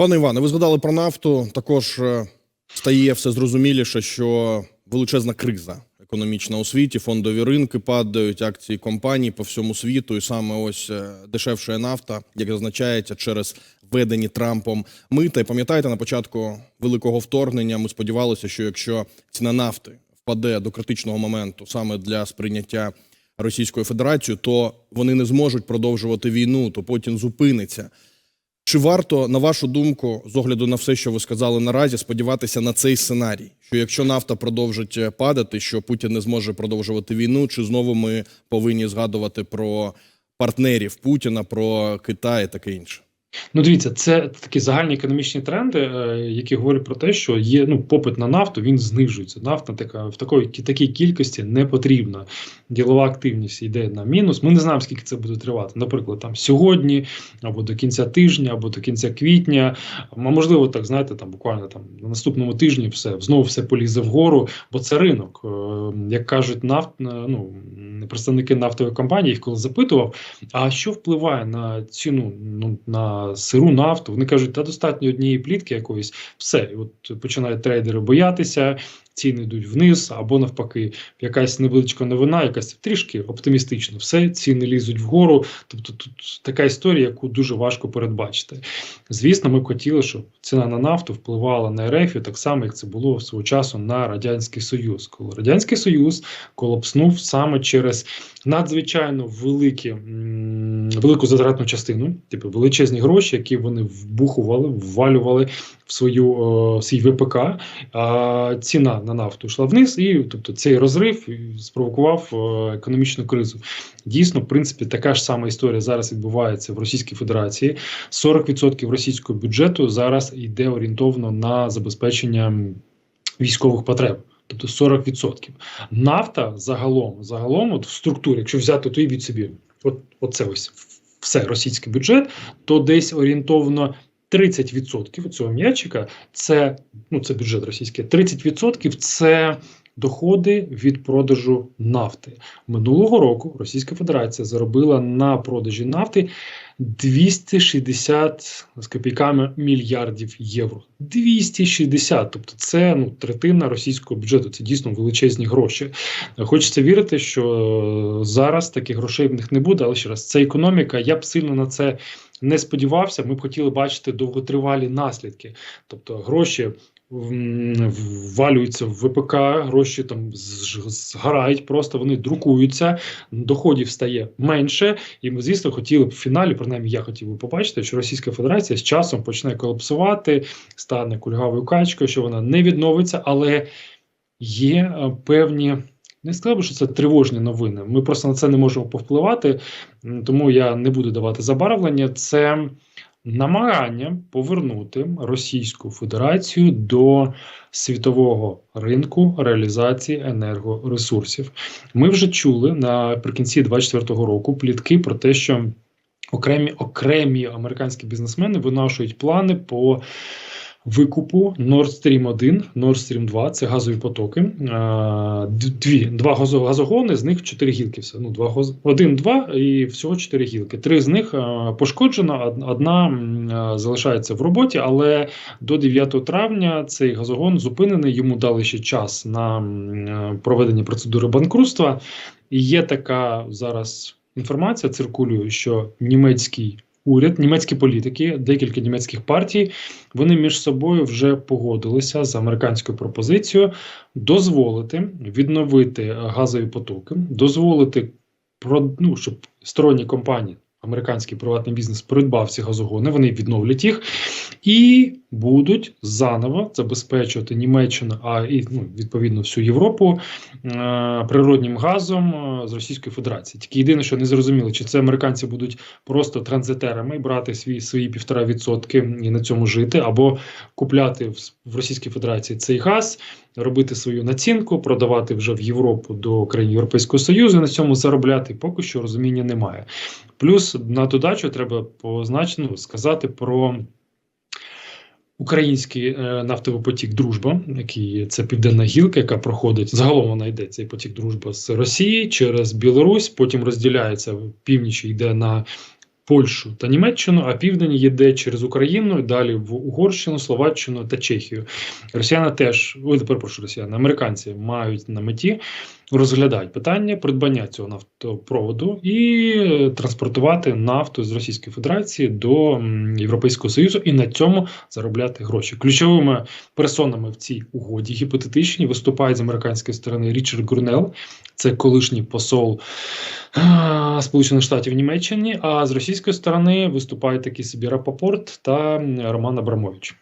Пане Іване, ви згадали про нафту. Також е, стає все зрозуміліше, що величезна криза економічна у світі, фондові ринки падають, акції компаній по всьому світу, і саме ось е, дешевша нафта, як зазначається, через введені Трампом мита. І пам'ятаєте, на початку великого вторгнення ми сподівалися, що якщо ціна нафти впаде до критичного моменту саме для сприйняття Російською Федерацією, то вони не зможуть продовжувати війну, то Путін зупиниться. Чи варто, на вашу думку, з огляду на все, що ви сказали наразі, сподіватися на цей сценарій? Що якщо нафта продовжить е, падати, що Путін не зможе продовжувати війну, чи знову ми повинні згадувати про партнерів Путіна, про Китай і таке інше? Ну, дивіться, це такі загальні економічні тренди, е, які говорять про те, що є ну попит на нафту, він знижується. Нафта така в такої такій кількості не потрібна. Ділова активність йде на мінус. Ми не знаємо, скільки це буде тривати. Наприклад, там сьогодні, або до кінця тижня, або до кінця квітня. А можливо, так знаєте, там буквально там на наступному тижні все знову все полізе вгору, бо це ринок. Е, Як кажуть, нафт ну представники нафтової компанії, їх коли запитував, а що впливає на ціну ну на сиру нафту. Вони кажуть, та достатньо однієї плітки якоїсь, все. І от починають трейдери боятися, ціни йдуть вниз, або навпаки, якась невеличка новина, якась трішки оптимістична. Все, ціни лізуть вгору. Тобто тут така історія, яку дуже важко передбачити. Звісно, ми б хотіли, щоб ціна на нафту впливала на РФ, так само, як це було свого часу на Радянський Союз. Коли Радянський Союз колапснув саме через надзвичайно великі, велику затратну частину, типу величезні гроші, які вони вбухували, ввалювали в свою в свій ВПК. А ціна на нафту йшла вниз, і тобто цей розрив спровокував економічну кризу. Дійсно, в принципі, така ж сама історія зараз відбувається в Російській Федерації. 40% російського бюджету зараз йде орієнтовно на забезпечення військових потреб. Тобто 40%. Нафта загалом, загалом, от в структурі, якщо взяти то і від собі, от, оце ось все російський бюджет, то десь орієнтовно 30% цього м'ячика це ну це бюджет російський, 30% це доходи від продажу нафти. Минулого року Російська Федерація заробила на продажі нафти 260 з копійками мільярдів євро. 260, тобто це ну третина російського бюджету. Це дійсно величезні гроші. Хочеться вірити, що зараз таких грошей в них не буде. Але ще раз це економіка. Я б сильно на це не сподівався. Ми б хотіли бачити довготривалі наслідки, тобто гроші ввалюються в ВПК, гроші там згорають, просто вони друкуються, доходів стає менше. І ми, звісно, хотіли б в фіналі, принаймні я хотів би побачити, що Російська Федерація з часом почне колапсувати, стане кульгавою качкою, що вона не відновиться, але є певні. Не сказав, що це тривожні новини. Ми просто на це не можемо повпливати, тому я не буду давати забарвлення. Це намагання повернути Російську Федерацію до світового ринку реалізації енергоресурсів. Ми вже чули наприкінці 2024 року плітки про те, що окремі окремі американські бізнесмени виношують плани по викупу Nord Stream 1, Nord Stream 2 це газові потоки. Дві два газогони, з них чотири гілки. Все ну два один, два і всього чотири гілки. Три з них пошкоджено. Одна залишається в роботі, але до 9 травня цей газогон зупинений. Йому дали ще час на проведення процедури банкрутства. Є така зараз інформація. Циркулює, що німецький уряд, німецькі політики, декілька німецьких партій, вони між собою вже погодилися з американською пропозицією дозволити відновити газові потоки, дозволити ну, щоб сторонні компанії. Американський приватний бізнес придбав ці газогони, вони відновлять їх і будуть заново забезпечувати Німеччину, а і ну, відповідно всю Європу е природнім газом е з Російської Федерації. Тільки єдине, що не зрозуміло, чи це американці будуть просто транзитерами брати свої свої півтора відсотки і на цьому жити, або купляти в Російській Федерації цей газ, робити свою націнку, продавати вже в Європу до країн Європейського Союзу. і На цьому заробляти поки що розуміння немає. Плюс на додачу треба позначено сказати про. Український е, нафтовий потік Дружба, який це південна гілка, яка проходить загалом вона йде цей потік дружба з Росії через Білорусь, потім розділяється в північі, йде на Польщу та Німеччину, а південь йде через Україну, і далі в Угорщину, Словаччину та Чехію. Росіяни теж, ой, тепер прошу росіяни, американці мають на меті розглядають питання придбання цього нафтопроводу і е, транспортувати нафту з Російської Федерації до Європейського Союзу і на цьому заробляти гроші. Ключовими персонами в цій угоді гіпотетичні виступають з американської сторони Річард Гурнел, це колишній посол Сполучених Штатів Німеччині. А з російської сторони виступають такі собі Рапопорт та Роман Абрамович.